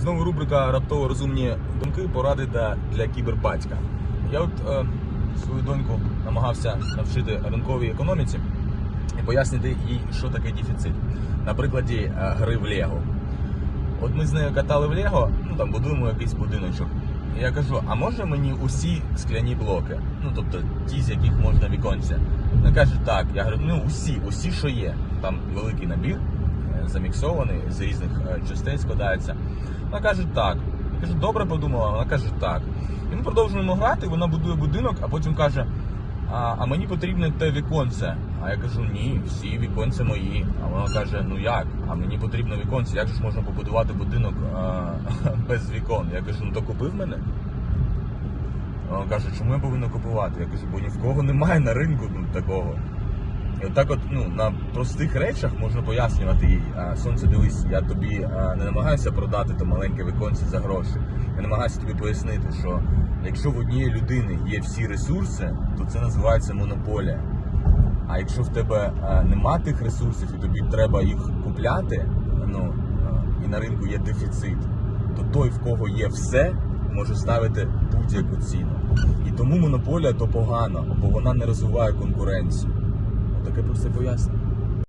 Знову рубрика Раптово розумні думки, поради для, кібербатька. Я от е, свою доньку намагався навчити ринковій економіці і пояснити їй, що таке дефіцит. На прикладі е, гри в Лего. От ми з нею катали в Лего, ну там будуємо якийсь будиночок. І я кажу, а може мені усі скляні блоки? Ну тобто ті, з яких можна віконця. Вона каже, так. Я говорю, ну усі, усі, що є. Там великий набір, заміксований, з різних е, частин складається. Вона каже, так. Я кажу, добре подумала, вона каже, так. І ми продовжуємо грати, вона будує будинок, а потім каже, а, а мені потрібне те віконце. А я кажу, ні, всі віконці мої. А вона каже, ну як? А мені потрібно віконце, як же ж можна побудувати будинок а, без вікон? Я кажу, ну то купив мене. Вона каже, чому я повинна купувати? Я кажу, бо ні в кого немає на ринку такого. І отак, от, ну, на простих речах можна пояснювати їй. Сонце, дивись, я тобі не намагаюся продати то маленьке віконце за гроші. Я намагаюся тобі пояснити, що якщо в однієї людини є всі ресурси, то це називається монополія. А якщо в тебе нема тих ресурсів і тобі треба їх купляти, ну і на ринку є дефіцит, то той, в кого є все, може ставити будь-яку ціну. І тому монополія то погано, бо вона не розвиває конкуренцію. Таке просте пояснення.